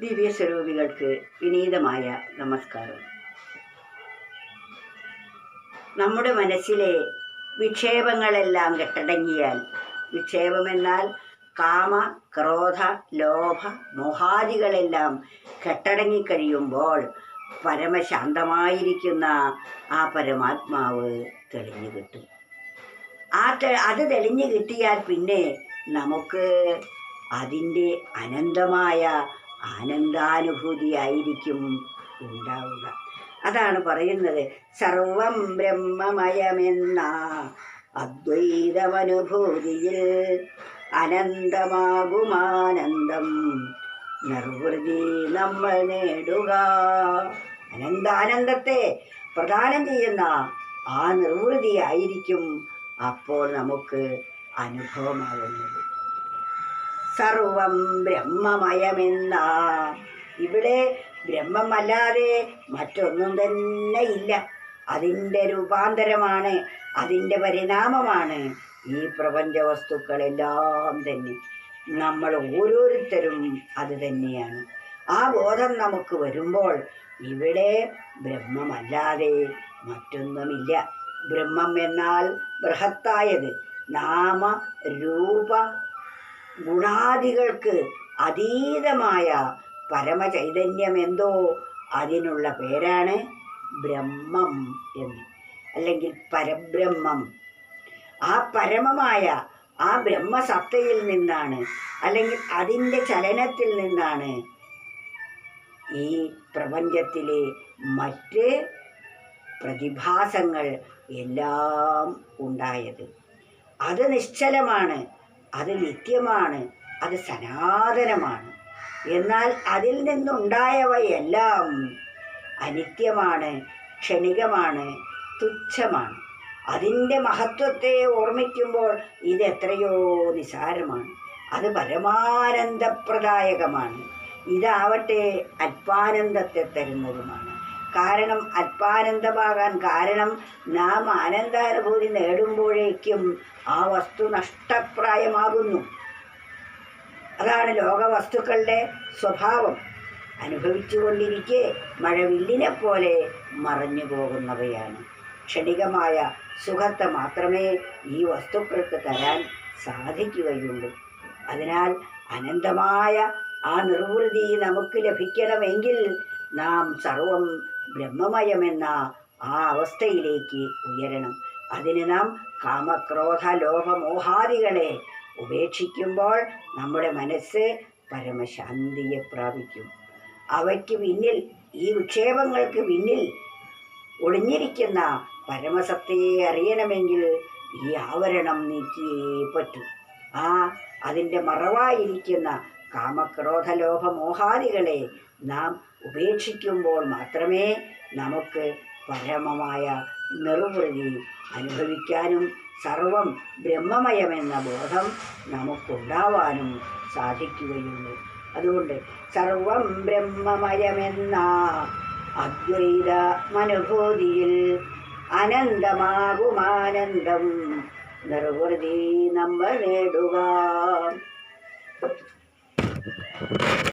ദിവ്യസ്വരൂപികൾക്ക് വിനീതമായ നമസ്കാരം. നമ്മുടെ മനസ്സിലെ വിക്ഷേപങ്ങളെല്ലാം കെട്ടടങ്ങിയാൽ വിക്ഷേപമെന്നാൽ കാമ ക്രോധ ലോഭ മോഹാദികളെല്ലാം കെട്ടടങ്ങിക്കഴിയുമ്പോൾ പരമശാന്തമായിരിക്കുന്ന ആ പരമാത്മാവ് തെളിഞ്ഞു കിട്ടും. ആ അത് തെളിഞ്ഞു കിട്ടിയാൽ പിന്നെ നമുക്ക് അതിന്റെ അനന്തമായ ആനന്ദാനുഭൂതിയായിരിക്കും ഉണ്ടാവുക. അതാണ് പറയുന്നത്. സർവം ബ്രഹ്മമയമെന്ന അദ്വൈതമനുഭൂതിയിൽ അനന്തമാകുമാനന്ദം നിർവൃതി നമ്മൾ നേടുക. അനന്താനന്ദത്തെ പ്രദാനം ചെയ്യുന്ന ആ നിർവൃതിയായിരിക്കും അപ്പോൾ നമുക്ക് അനുഭവമാകുന്നത്. സർവം ബ്രഹ്മമയമെന്ന ഇവിടെ ബ്രഹ്മമല്ലാതെ മറ്റൊന്നും തന്നെ ഇല്ല. അതിന്റെ രൂപാന്തരമാണ് അതിന്റെ പരിണാമമാണ് ഈ പ്രപഞ്ച വസ്തുക്കളെല്ലാം തന്നെ. നമ്മൾ ഓരോരുത്തരും അത് തന്നെയാണ്. ആ ബോധം നമുക്ക് വരുമ്പോൾ ഇവിടെ ബ്രഹ്മമല്ലാതെ മറ്റൊന്നുമില്ല. ബ്രഹ്മം എന്നാൽ ബൃഹത്തായത് നാമ രൂപ ഗുണാദികൾക്ക് അതീതമായ പരമചൈതന്യം എന്തോ അതിനുള്ള പേരാണ് ബ്രഹ്മം എന്ന്. അല്ലെങ്കിൽ പരബ്രഹ്മം. ആ പരമമായ ആ ബ്രഹ്മസത്തയിൽ നിന്നാണ് അല്ലെങ്കിൽ അതിന്റെ ചലനത്തിൽ നിന്നാണ് ഈ പ്രപഞ്ചത്തിലെ മറ്റ് പ്രതിഭാസങ്ങൾ എല്ലാം ഉണ്ടായത്. അത് നിശ്ചലമാണ് അത് നിത്യമാണ് അത് സനാതനമാണ്. എന്നാൽ അതിൽ നിന്നുണ്ടായവയെല്ലാം അനിത്യമാണ് ക്ഷണികമാണ് തുച്ഛമാണ്. അതിന്റെ മഹത്വത്തെ ഓർമ്മിക്കുമ്പോൾ ഇത് എത്രയോ നിസാരമാണ്. അത് പരമാനന്ദപ്രദായകമാണ്. ഇതാവട്ടെ അല്പാനന്ദത്തെ തരുന്നതുമാണ്. കാരണം അല്പാനന്ദമാകാൻ കാരണം നാം ആനന്ദാനുഭൂതി നേടുമ്പോഴേക്കും ആ വസ്തു നഷ്ടപ്രായമാകുന്നു. അതാണ് ലോകവസ്തുക്കളുടെ സ്വഭാവം. അനുഭവിച്ചുകൊണ്ടിരിക്കെ മഴവില്ലിനെ പോലെ മറഞ്ഞു പോകുന്നവയാണ് ക്ഷണികമായ സുഖത്തെ മാത്രമേ ഈ വസ്തുക്കൾക്ക് തരാൻ സാധിക്കുകയുള്ളൂ. അതിനാൽ അനന്തമായ ആ നിർവൃതി നമുക്ക് ലഭിക്കണമെങ്കിൽ നാം സർവം ബ്രഹ്മമയമെന്ന ആ അവസ്ഥയിലേക്ക് ഉയരണം. അതിന് നാം കാമക്രോധ ലോഭമോഹാദികളെ ഉപേക്ഷിക്കുമ്പോൾ നമ്മുടെ മനസ്സ് പരമശാന്തിയെ പ്രാപിക്കും. അവയ്ക്ക് പിന്നിൽ ഈ വിക്ഷേപങ്ങൾക്ക് പിന്നിൽ ഒളിഞ്ഞിരിക്കുന്ന പരമസത്തയെ അറിയണമെങ്കിൽ ഈ ആവരണം നീക്കിയേ പറ്റൂ. ആ അതിന്റെ മറവായിരിക്കുന്ന കാമക്രോധ ലോഭ മോഹാദികളെ നാം ഉപേക്ഷിക്കുമ്പോൾ മാത്രമേ നമുക്ക് പരമമായ നിർവൃതി അനുഭവിക്കാനും സർവം ബ്രഹ്മമയമെന്ന ബോധം നമുക്കുണ്ടാവാനും സാധിക്കുകയുള്ളൂ. അതുകൊണ്ട് സർവം ബ്രഹ്മമയമെന്ന അദ്വൈത അനുഭൂതിയിൽ അനന്തമാകുമാനന്ദം നിർവൃതി നമ്മൾ നേടുക